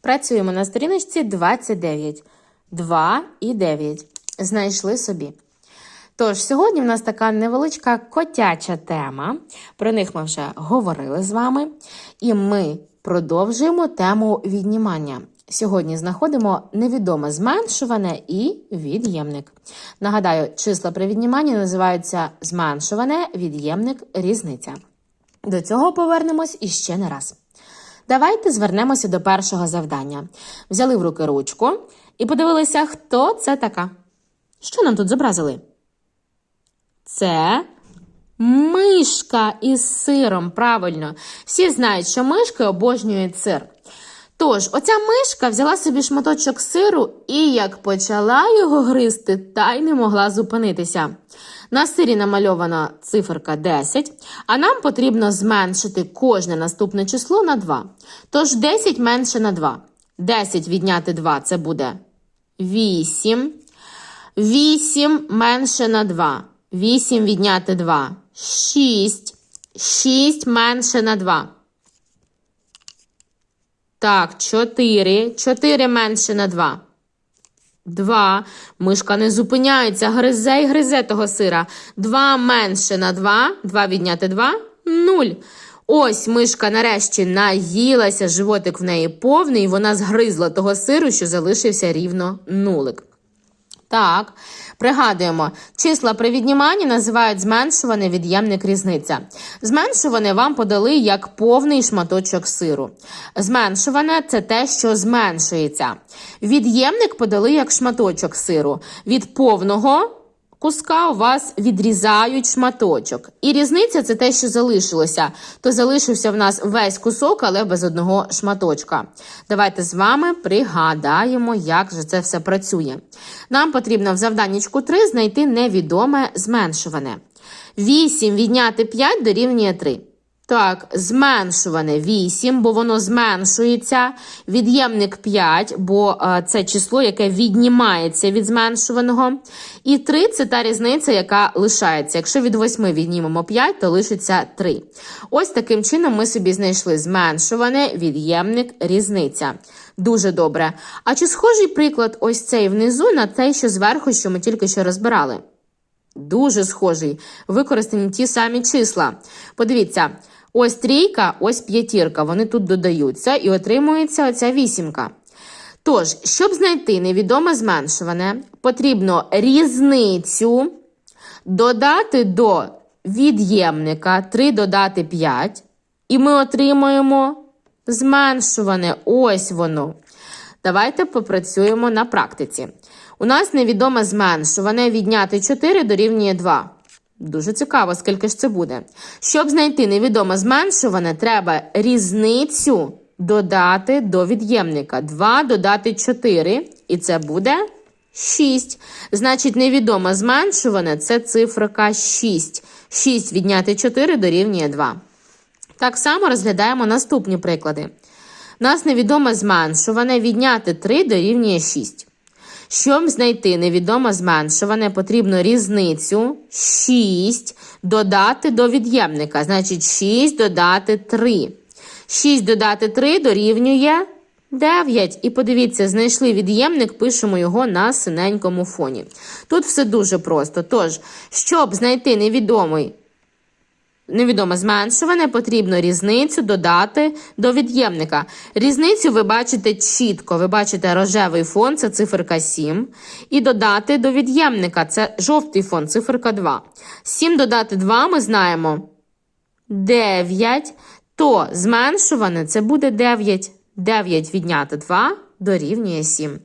Працюємо на сторіночці 29. 2 і 9. Знайшли собі. Тож, сьогодні в нас така невеличка котяча тема. Про них ми вже говорили з вами. І ми продовжуємо тему віднімання. Сьогодні знаходимо невідоме зменшуване і від'ємник. Нагадаю, числа при відніманні називаються зменшуване, від'ємник, різниця. До цього повернемось іще не раз. Давайте звернемося до першого завдання. Взяли в руки ручку і подивилися, хто це така. Що нам тут зобразили? Це мишка із сиром. Правильно. Всі знають, що мишки обожнюють сир. Тож, оця мишка взяла собі шматочок сиру і як почала його гризти, та й не могла зупинитися. На сирі намальована циферка 10, а нам потрібно зменшити кожне наступне число на 2. Тож 10 менше на 2. 10 відняти 2 це буде 8. 8 менше на 2. 8 відняти 2. 6. 6 менше на 2. Так, 4. 4 менше на 2. 2. Мишка не зупиняється. Гризе і гризе того сира. Два менше на 2. 2 відняти 2. 0. Ось мишка нарешті наїлася, животик в неї повний, і вона згризла того сиру, що залишився рівно нулик. Так, пригадуємо, числа при відніманні називають зменшуваний від'ємник різниця. Зменшуване вам подали як повний шматочок сиру. Зменшуване це те, що зменшується. Від'ємник подали як шматочок сиру. Від повного куска у вас відрізають шматочок. І різниця це те, що залишилося. То залишився в нас весь кусок, але без одного шматочка. Давайте з вами пригадаємо, як же це все працює. Нам потрібно в завданнячку 3 знайти невідоме зменшуване. 8 відняти 5 дорівнює 3. Так, зменшуване 8, бо воно зменшується. Від'ємник 5, бо е, це число, яке віднімається від зменшуваного. І 3 це та різниця, яка лишається. Якщо від 8 віднімемо 5, то лишиться 3. Ось таким чином ми собі знайшли зменшуване, від'ємник, різниця. Дуже добре. А чи схожий приклад ось цей внизу на той, що зверху, що ми тільки що розбирали? Дуже схожий. Використані ті самі числа. Подивіться, ось трійка, ось п'ятірка. Вони тут додаються і отримується оця вісімка. Тож, щоб знайти невідоме зменшуване, потрібно різницю додати до від'ємника 3 додати 5, і ми отримуємо зменшуване. Ось воно. Давайте попрацюємо на практиці. У нас невідоме зменшуване відняти 4 дорівнює 2. Дуже цікаво, скільки ж це буде. Щоб знайти невідоме зменшуване, треба різницю додати до від'ємника. 2 додати 4, і це буде 6. Значить, невідоме зменшуване це циферка 6. 6 відняти 4 дорівнює 2. Так само розглядаємо наступні приклади. У нас невідоме зменшуване відняти 3 дорівнює 6. Щоб знайти невідоме зменшуване, потрібно різницю 6 додати до від'ємника. Значить, 6 додати 3. 6 додати 3 дорівнює 9. І подивіться, знайшли від'ємник, пишемо його на синенькому фоні. Тут все дуже просто. Тож, щоб знайти невідомий Невідоме зменшуване, потрібно різницю додати до від'ємника. Різницю ви бачите чітко. Ви бачите рожевий фон, це циферка 7. І додати до від'ємника це жовтий фон, циферка 2. 7 додати 2 ми знаємо 9. То зменшуване це буде 9. 9 відняти 2 дорівнює 7.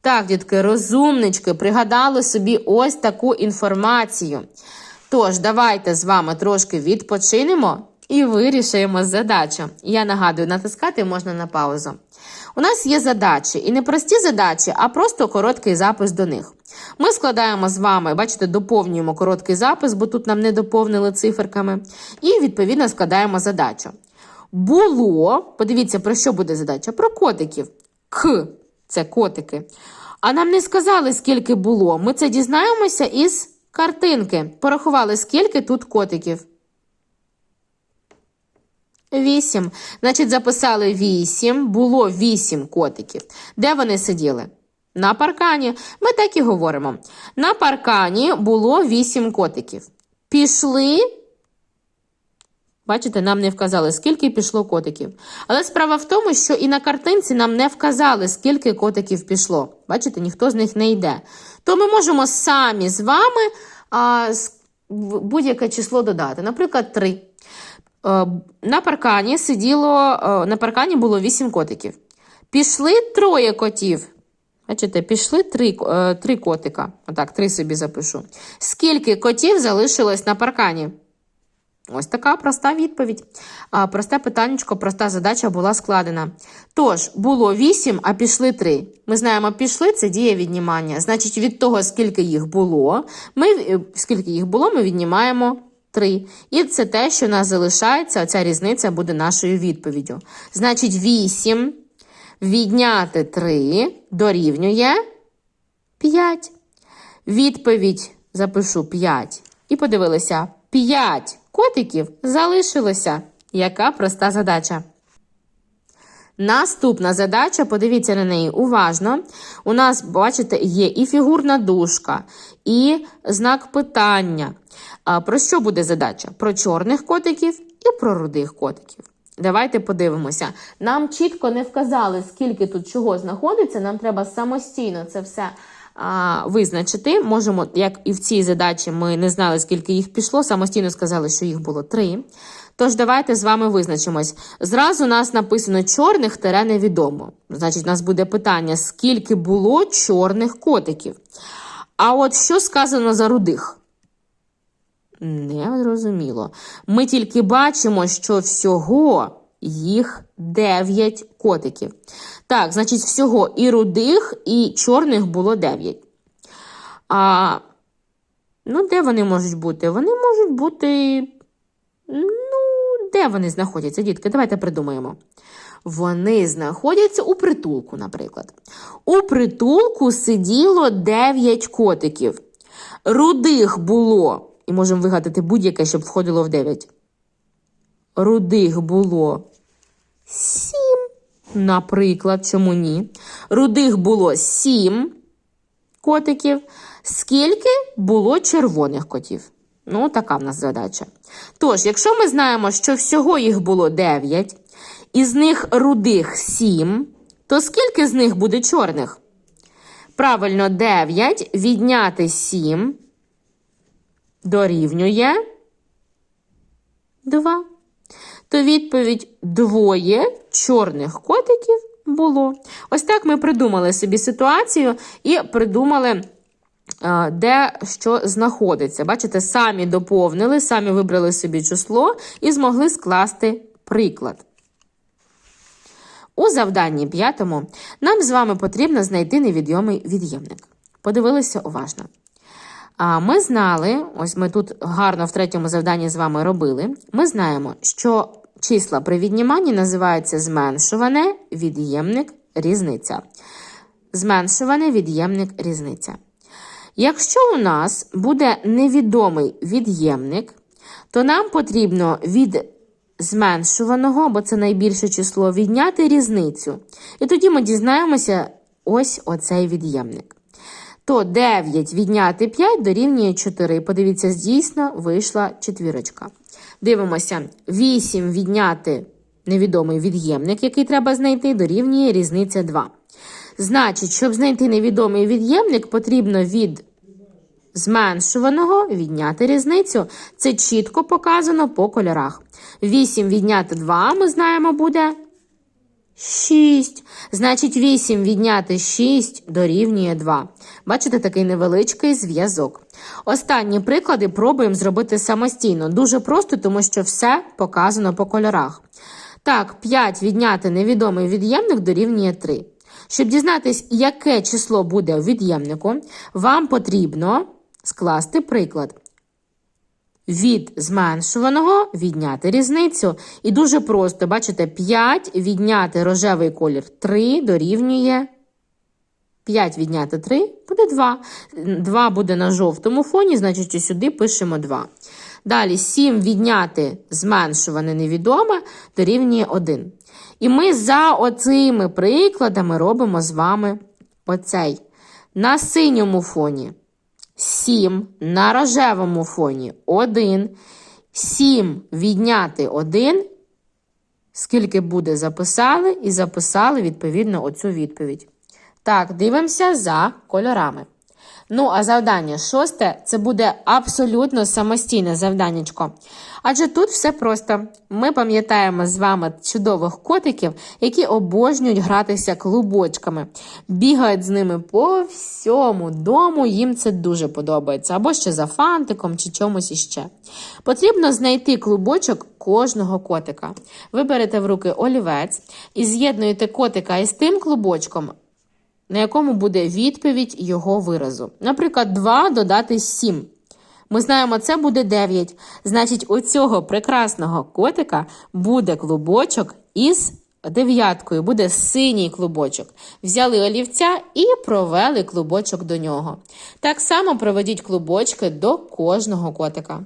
Так, дітки, розумнички, пригадали собі ось таку інформацію. Тож, давайте з вами трошки відпочинемо і вирішуємо задачу. Я нагадую, натискати можна на паузу. У нас є задачі, і не прості задачі, а просто короткий запис до них. Ми складаємо з вами, бачите, доповнюємо короткий запис, бо тут нам не доповнили циферками. І, відповідно, складаємо задачу. Було, подивіться, про що буде задача? Про котиків. К це котики. А нам не сказали, скільки було. Ми це дізнаємося із картинки. Порахували, скільки тут котиків. 8. Значить, записали 8, було 8 котиків. Де вони сиділи? На паркані. Ми так і говоримо. На паркані було 8 котиків. Пішли. Бачите, нам не вказали, скільки пішло котиків. Але справа в тому, що і на картинці нам не вказали, скільки котиків пішло. Бачите, ніхто з них не йде. То ми можемо самі з вами будь-яке число додати. Наприклад, 3. Е, На паркані сиділо, е, на паркані було 8 котиків. Пішли троє котів. Бачите, пішли три, е, три котика. Отак, три собі запишу. Скільки котів залишилось на паркані? Ось така проста відповідь. Просте питаннячко, проста задача була складена. Тож, було 8, а пішли 3. Ми знаємо, пішли це дія віднімання. Значить, від того, скільки їх було, ми, е, скільки їх було, ми віднімаємо 3. І це те, що у нас залишається, оця різниця буде нашою відповіддю. Значить, 8 відняти 3 дорівнює 5. Відповідь запишу 5. І подивилися, 5 котиків залишилося. Яка проста задача. Наступна задача, подивіться на неї уважно. У нас, бачите, є і фігурна дужка, і знак питання. Про що буде задача? Про чорних котиків і про рудих котиків. Давайте подивимося. Нам чітко не вказали, скільки тут чого знаходиться. Нам треба самостійно це все а, визначити. Можемо, як і в цій задачі, ми не знали, скільки їх пішло, самостійно сказали, що їх було три. Тож давайте з вами визначимось. Зразу у нас написано чорних тере невідомо. Значить, у нас буде питання, скільки було чорних котиків. А от що сказано за рудих? Не зрозуміло. Ми тільки бачимо, що всього їх 9 котиків. Так, значить, всього і рудих, і чорних було 9. А ну, де вони можуть бути? Вони можуть бути. Ну, де вони знаходяться, дітки? Давайте придумаємо. Вони знаходяться у притулку, наприклад. У притулку сиділо 9 котиків. Рудих було, і можемо вигадати будь-яке, щоб входило в 9. Рудих було 7, наприклад, чому ні? Рудих було 7 котиків. Скільки було червоних котів? Ну, така в нас задача. Тож, якщо ми знаємо, що всього їх було 9, із них рудих 7, то скільки з них буде чорних? Правильно, 9 відняти 7 дорівнює 2. То відповідь двоє чорних котиків було. Ось так ми придумали собі ситуацію і придумали, е, де що знаходиться. Бачите, самі доповнили, самі вибрали собі число і змогли скласти приклад. У завданні п'ятому нам з вами потрібно знайти невідомий від'ємник. Подивилися уважно. Ми знали, ось ми тут гарно в третьому завданні з вами робили. Ми знаємо, що числа при відніманні називаються зменшуване, від'ємник, різниця. Зменшуване, від'ємник, різниця. Якщо у нас буде невідомий від'ємник, то нам потрібно від зменшуваного, бо це найбільше число, відняти різницю. І тоді ми дізнаємося ось оцей від'ємник. То 9 відняти 5 дорівнює 4. Подивіться, дійсно вийшла четвірочка. Дивимося, 8 відняти невідомий від'ємник, який треба знайти, дорівнює різниця 2. Значить, щоб знайти невідомий від'ємник, потрібно від зменшуваного відняти різницю. Це чітко показано по кольорах. 8 відняти 2, ми знаємо, буде 6. Значить, 8 відняти 6 дорівнює 2. Бачите, такий невеличкий зв'язок. Останні приклади пробуємо зробити самостійно. Дуже просто, тому що все показано по кольорах. Так, 5 відняти невідомий від'ємник дорівнює 3. Щоб дізнатись, яке число буде у від'ємнику, вам потрібно скласти приклад. Від зменшуваного відняти різницю. І дуже просто, бачите, 5 відняти рожевий колір 3 дорівнює 5 відняти 3 буде 2. 2 буде на жовтому фоні, значить, сюди пишемо 2. Далі 7 відняти зменшуване невідоме дорівнює 1. І ми за оцими прикладами робимо з вами оцей. На синьому фоні 7, на рожевому фоні 1. 7 відняти 1. Скільки буде, записали, і записали відповідно оцю відповідь. Так, дивимося за кольорами. Ну, а завдання шосте це буде абсолютно самостійне завданнячко. Адже тут все просто. Ми пам'ятаємо з вами чудових котиків, які обожнюють гратися клубочками, бігають з ними по всьому дому, їм це дуже подобається, або ще за фантиком чи чомусь іще. Потрібно знайти клубочок кожного котика. Ви берете в руки олівець і з'єднуєте котика із тим клубочком, на якому буде відповідь його виразу. Наприклад, 2 додати 7. Ми знаємо, це буде 9. Значить, у цього прекрасного котика буде клубочок із дев'яткою, буде синій клубочок. Взяли олівця і провели клубочок до нього. Так само проведіть клубочки до кожного котика.